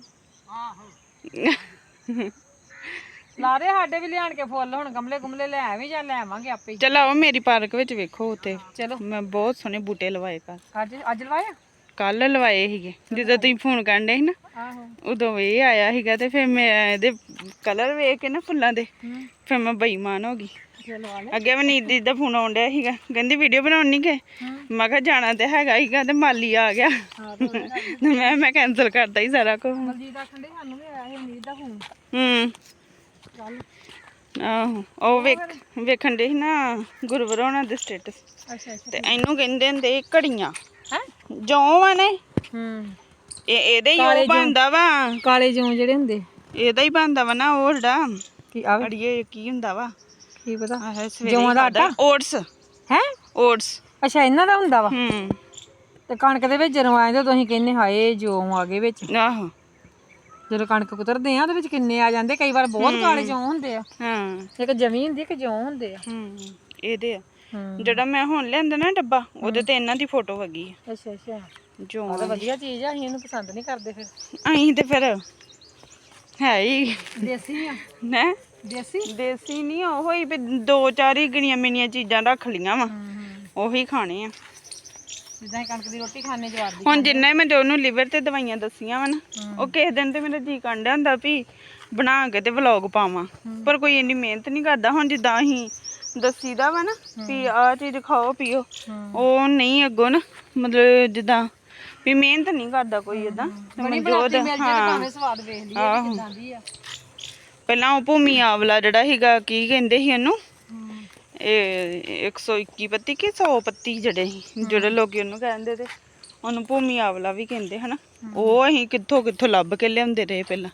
ਲਾ ਦੇ ਸਾਡੇ ਵੀ ਲਿਆਣ ਕੇ ਫੁੱਲ ਹੁਣ ਗਮਲੇ ਗੁਮਲੇ ਲੈ ਆਵੀਂ ਜਾਂ ਲੈ ਆਵਾਂਗੇ ਆਪੇ ਹੀ। ਚਲ ਆਓ ਮੇਰੀ ਪਾਰਕ ਵਿੱਚ ਵੇਖੋ ਉੱਥੇ। ਚਲੋ। ਮੈਂ ਬਹੁਤ ਸੋਹਣੇ ਬੂਟੇ ਲਵਾਏ ਕੱਲ ਅੱਜ ਅੱਜ ਲਵਾਇਆ ਕੱਲ ਲਵਾਏ ਸੀਗੇ। ਜਦੋਂ ਤੁਸੀਂ ਫੋਨ ਕਰਦੇ ਸੀ ਨਾ ਆਹੋ। ਉਦੋਂ ਇਹ ਆਇਆ ਸੀਗਾ ਤੇ ਫਿਰ ਮੈਂ ਇਹਦੇ ਕਲਰ ਵੇਖ ਕੇ ਨਾ ਫੁੱਲਾਂ ਦੇ ਫਿਰ ਮੈਂ ਬੇਈਮਾਨ ਹੋ ਗਈ। ਅੱਗੇ ਮਨੀਤ ਦੀ ਦਾ ਫੋਨ ਆਉਣ ਡਿਆ ਸੀਗਾ। ਕਹਿੰਦੀ ਵੀਡੀਓ ਬਣਾਉਣੀ ਕਿ? ਮੈਂ ਕਿਹਾ ਜਾਣਾ ਤੇ ਹੈਗਾ ਸੀਗਾ ਤੇ ਮਾਲੀ ਆ ਗਿਆ। ਤੇ ਮੈਂ ਮੈਂ ਕੈਨਸਲ ਕਰਤਾ ਹੀ ਸਾਰਾ ਕੁਝ ਮਲਜੀਤ ਆਖਣ ਦੇ ਸਾਨੂੰ ਵੀ ਆਇਆ ਸੀ ਨੀਂਦ ਦਾ ਫੋਨ। ਹੂੰ। ਚੱਲ। ਆਹੋ ਉਹ ਵੇਖ ਵੇਖਣ ਦੇ ਸੀ ਨਾ ਗੁਰਵਰ ਹੋਣਾ ਦੇ ਸਟੇਟਸ ਅੱਛਾ ਅੱਛਾ। ਤੇ ਇਹਨੂੰ ਕਹਿੰਦੇ ਹੁੰਦੇ ਘੜੀਆਂ। ਹੈ? ਜੌਂ ਆ ਨੇ। ਹੂੰ। ਇਹ ਇਹਦੇ ਹੀ ਉਹ ਬਣਦਾ ਵਾ। ਕਾਲੇ ਜੋਂ ਜਿਹੜੇ ਹੁੰਦੇ। ਇਹਦਾ ਹੀ ਬਣਦਾ ਵਾ ਨਾ ਉਹ ਜਿਹੜਾ ਕੀ ਆ ਅੜੀਏ ਕੀ ਹੁੰਦਾ ਵਾ? ਕੀ ਪਤਾ? ਆਹ ਸਵੇਰੇ ਜੌਆਂ ਦਾ ਆਟਾ? ਓਟਸ। ਹੈ? ਓਟਸ। ਅੱਛਾ ਇਹਨਾਂ ਦਾ ਹੁੰਦਾ ਵਾ? ਹੂੰ। ਤੇ ਕਣਕ ਦੇ ਵਿੱਚ ਜਦੋਂ ਆਏ ਤਾਂ ਤੁਸੀਂ ਕਹਿੰਦੇ ਹਾਏ ਜੋਂ ਆ ਗਏ ਵਿੱਚ। ਆਹੋ। ਜਦੋਂ ਕਣਕ ਕੁਤਰਦੇ ਆ ਉਹਦੇ ਵਿੱਚ ਕਿੰਨੇ ਆ ਜਾਂਦੇ? ਕਈ ਵਾਰ ਬਹੁਤ ਕਾਲੇ ਜੋਂ ਹੁੰਦੇ ਆ। ਹਾਂ। ਇੱਕ ਜਮੀ ਹੁੰਦੀ ਇੱਕ ਜੋਂ ਹੁੰਦੇ ਆ। ਹੂੰ ਇਹਦੇ ਆ। ਜਿਹੜਾ ਮੈਂ ਹੁਣ ਲਿਆਂਦਾ ਨਾ ਡੱਬਾ ਉਹਦੇ ਤੇ ਇਹਨਾਂ ਦੀ ਫੋਟੋ ਹੈਗੀ ਆ। ਅੱਛਾ ਅੱਛਾ। ਜੋ ਤਾਂ ਵਧੀਆ ਚੀਜ਼ ਆ ਅਸੀਂ ਇਹਨੂੰ ਪਸੰਦ ਨਹੀਂ ਕਰਦੇ ਫਿਰ। ਅਹੀਂ ਤੇ ਫਿਰ ਹੈ ਹੀ। ਦੇਸੀ ਆ। ਨਾ ਦੇਸੀ? ਦੇਸੀ ਨਹੀਂ ਉਹ ਹੀ ਵੀ ਦੋ ਚਾਰ ਹੀ ਗਣੀਆਂ ਮਿਣੀਆਂ ਚੀਜ਼ਾਂ ਰੱਖ ਲੀਆਂ ਵਾ। ਉਹੀ ਖਾਣੇ ਆ। ਜਿੱਦਾਂ ਕਣਕ ਦੀ ਰੋਟੀ ਖਾਣੇ ਜਵਾਰ ਦੀ ਹੁਣ ਜਿੰਨਾ ਮੈਂ ਉਹਨੂੰ ਲਿਵਰ ਤੇ ਦਵਾਈਆਂ ਦੱਸੀਆਂ ਵਾ ਨਾ ਉਹ ਕਿਸੇ ਦਿਨ ਤੇ ਮੇਰਾ ਜੀ ਕੰਡਿਆ ਹੁੰਦਾ ਵੀ ਬਣਾ ਕੇ ਤੇ ਵਲੌਗ ਪਾਵਾਂ। ਪਰ ਕੋਈ ਇੰਨੀ ਮਿਹਨਤ ਨਹੀਂ ਕਰਦਾ। ਹੁਣ ਜਿੱਦਾਂ ਅਸੀਂ ਦੱਸੀਦਾ ਵਾ ਨਾ ਵੀ ਆਹ ਚੀਜ਼ ਖਾਓ ਪੀਓ। ਉਹ ਨਹੀਂ ਅੱਗੋਂ ਨਾ ਮਤਲਬ ਜਿੱਦਾਂ ਵੀ ਮਿਹਨਤ ਨਹੀਂ ਕਰਦਾ ਕੋਈ ਇਦਾਂ ਬਣੀ ਬਣਾਤੀ ਮਿਲ ਜੇ ਭਾਵੇਂ ਸਵਾਦ ਵੇਖ ਲਈਏ ਕਿੱਦਾਂ ਦੀ ਆ। ਪਹਿਲਾਂ ਉਹ ਭੂਮੀ ਆਵਲਾ ਜਿਹੜਾ ਸੀਗਾ ਕੀ ਕਹਿੰਦੇ ਸੀ ਉਹਨੂੰ? ਇਹ 121 ਪੱਤੀ ਕਿ 100 ਪੱਤੀ ਜਿਹੜੇ ਸੀ ਜਿਹੜੇ ਲੋਕੀ ਉਹਨੂੰ ਕਹਿੰਦੇ ਤੇ ਉਹਨੂੰ ਭੂਮੀ ਆਵਲਾ ਵੀ ਕਹਿੰਦੇ ਹਨਾ। ਉਹ ਅਸੀਂ ਕਿੱਥੋਂ ਕਿੱਥੋਂ ਲੱਭ ਕੇ ਲਿਆਉਂਦੇ ਰਹੇ ਪਹਿਲਾਂ।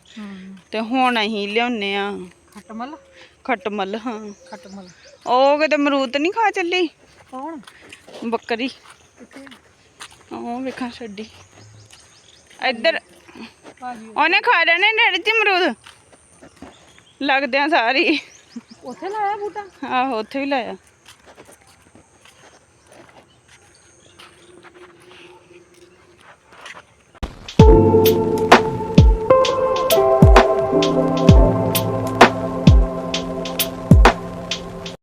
ਤੇ ਹੁਣ ਅਸੀਂ ਲਿਆਉਨੇ ਆ ਖਟਮਲ? ਖਟਮਲ ਹਾਂ। ਖਟਮਲ। ਉਹ ਕਿਤੇ ਮਰੂਦ ਨਹੀਂ ਖਾ ਚੱਲੀ? ਕੌਣ? ਬੱਕਰੀ। ਉਹ ਵੇਖਾਂ ਛੱਡੀ। ਇੱਧਰ। ਉਹਨੇ ਖਾ ਲੈਣੇ ਡੈਡੀ ਜੀ ਅਮਰੂਦ? ਲੱਗਦੇ ਆ ਸਾਰੀ ਉੱਥੇ ਲਾਇਆ ਬੂਟਾ? ਆਹੋ ਉੱਥੇ ਵੀ ਲਾਇਆ।